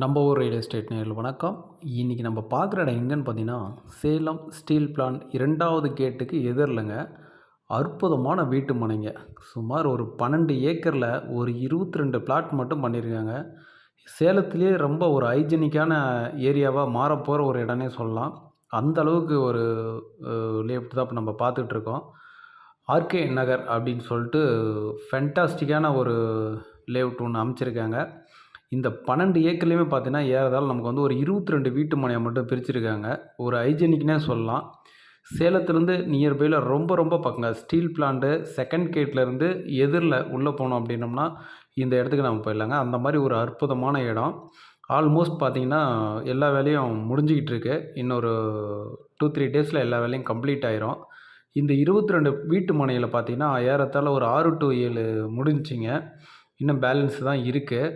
நம்ம ஊர் real estate நேரில் வணக்கம். இன்றைக்கி நம்ம பார்க்குற இடம் எங்கேன்னு பார்த்தீங்கன்னா சேலம் ஸ்டீல் பிளான்ட் இரண்டாவது கேட்டுக்கு எதிரில்ங்க அற்புதமான வீட்டு மனைங்க. சுமார் ஒரு பன்னெண்டு ஏக்கரில் ஒரு இருபத்தி ரெண்டு பிளாட் மட்டும் பண்ணியிருக்காங்க. சேலத்திலே ரொம்ப ஒரு ஹைஜெனிக்கான ஏரியாவாக மாறப்போகிற ஒரு இடம்னே சொல்லலாம். அந்த அளவுக்கு ஒரு லேஅவுட் தான் இப்போ நம்ம பார்த்துட்ருக்கோம் ஆர்கே நகர் அப்படின்னு சொல்லிட்டு ஃபென்டாஸ்டிக்கான ஒரு லேஅவுட் ஒன்று அமைச்சிருக்காங்க. இந்த பன்னெண்டு ஏக்கர்லேயுமே பார்த்தீங்கன்னா ஏறதால் நமக்கு வந்து ஒரு இருபத்தி ரெண்டு வீட்டு மனையை மட்டும் பிரிச்சிருக்காங்க. ஒரு ஹைஜெனிக்னே சொல்லலாம். சேலத்துலேருந்து நியர்பையில் ரொம்ப ரொம்ப பக்கங்க. ஸ்டீல் பிளான்ட்டு செகண்ட் கேட்லேருந்து எதிரில் உள்ளே போனோம் அப்படின்னோம்னா இந்த இடத்துக்கு நம்ம போயிடலாங்க. அந்த மாதிரி ஒரு அற்புதமான இடம். ஆல்மோஸ்ட் பார்த்தீங்கன்னா எல்லா வேலையும் முடிஞ்சிக்கிட்டு இருக்கு இன்னொரு டூ த்ரீ டேஸில் எல்லா வேலையும் கம்ப்ளீட் ஆயிரும். இந்த இருபத்தி ரெண்டு வீட்டு மனையில் பார்த்தீங்கன்னா ஏறத்தால் ஒரு ஆறு டு ஏழு முடிஞ்சிங்க இன்னும் பேலன்ஸ் தான் இருக்குது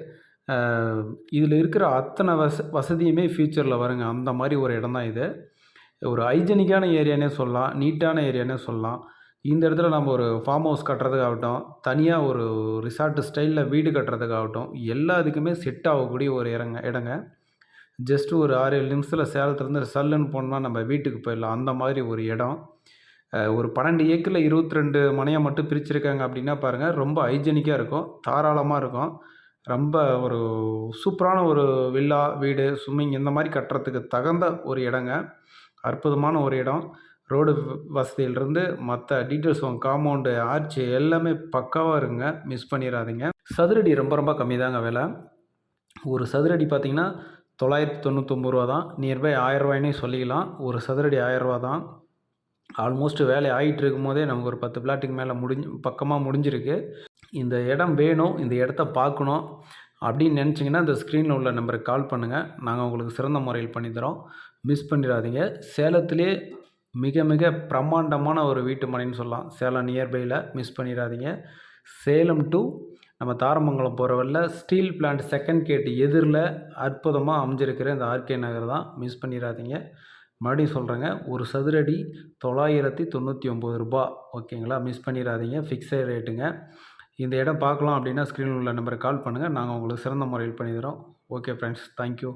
இதில் இருக்கிற அத்தனை வச வசதியுமே ஃப்யூச்சரில் வருங்க. அந்த மாதிரி ஒரு இடம் தான் இது. ஒரு ஹைஜெனிக்கான ஏரியானே சொல்லலாம் நீட்டான ஏரியானே சொல்லலாம். இந்த இடத்துல நம்ம ஒரு ஃபார்ம் ஹவுஸ் கட்டுறதுக்காகட்டும் தனியாக ஒரு ரிசார்ட் ஸ்டைலில் வீடு கட்டுறதுக்காகட்டும் எல்லாத்துக்குமே செட் ஆகக்கூடிய ஒரு இடங்க இடங்க. ஜஸ்ட்டு ஒரு ஆறு ஏழு நிமிஷத்தில் சேலத்துலேருந்து சல்லுன்னு போனோம்னா நம்ம வீட்டுக்கு போயிடலாம். அந்த மாதிரி ஒரு இடம். ஒரு பன்னெண்டு ஏக்கரில் இருபத்தி ரெண்டு மனையை மட்டும் பிரிச்சுருக்காங்க அப்படின்னா பாருங்கள் ரொம்ப ஹைஜெனிக்காக இருக்கும் தாராளமாக இருக்கும். ரொம்ப ஒரு சூப்பரான ஒரு வில்லா வீடு ஸ்விம்மிங் இந்த மாதிரி கட்டுறதுக்கு தகுந்த ஒரு இடங்க. அற்புதமான ஒரு இடம். ரோடு வசதியிலிருந்து மற்ற டீட்டெயில்ஸ் காம்பவுண்டு ஆர்ச்சி எல்லாமே பக்காவாக இருங்க. மிஸ் பண்ணிடாதீங்க சதுரடி ரொம்ப ரொம்ப கம்மி தாங்க விலை. ஒரு சதுரடி பார்த்திங்கன்னா தொள்ளாயிரத்தி தொண்ணூற்றொம்பது ரூபா தான். நியர்பை ஆயிரரூவாயினே சொல்லிக்கலாம். ஒரு சதுரடி ஆயிரரூவா தான். ஆல்மோஸ்ட் வேலை ஆகிட்டு இருக்கும் போதே நமக்கு ஒரு பத்து பிளாட்டுக்கு மேலே முடிஞ்சு பக்கமாக முடிஞ்சிருக்கு. இந்த இடம் வேணும் இந்த இடத்த பார்க்கணும் அப்படின்னு நினச்சிங்கன்னா இந்த ஸ்க்ரீனில் உள்ள நம்பருக்கு கால் பண்ணுங்கள் நாங்கள் உங்களுக்கு சிறந்த முறையில் பண்ணித்தரோம் மிஸ் பண்ணிடாதீங்க. சேலத்திலே மிக மிக பிரம்மாண்டமான ஒரு வீட்டு மனைன்னு சொல்லலாம். சேலம் நியர்பையில் மிஸ் பண்ணிடாதீங்க. சேலம் டு நம்ம தாரமங்கலம் போகிற ஸ்டீல் பிளான்ட் செகண்ட் கேட் எதிரில் அற்புதமாக அமைஞ்சிருக்கிற இந்த ஆர்கே நகர் தான் மிஸ் பண்ணிடாதீங்க. மறுபடியும் சொல்கிறேங்க ஒரு சதுரடி தொள்ளாயிரத்தி தொண்ணூற்றி ஒம்பது ரூபா ஓகேங்களா? மிஸ் பண்ணிடாதீங்க. ஃபிக்ஸட் ரேட்டுங்க இந்த இடம் பார்க்கலாம் அப்படின்னா ஸ்க்ரீனில் உள்ள நம்பருக்கு கால் பண்ணுங்கள் நாங்கள் உங்களுக்கு சிறந்த முறையில் பண்ணித்தரோம். Okay friends thank you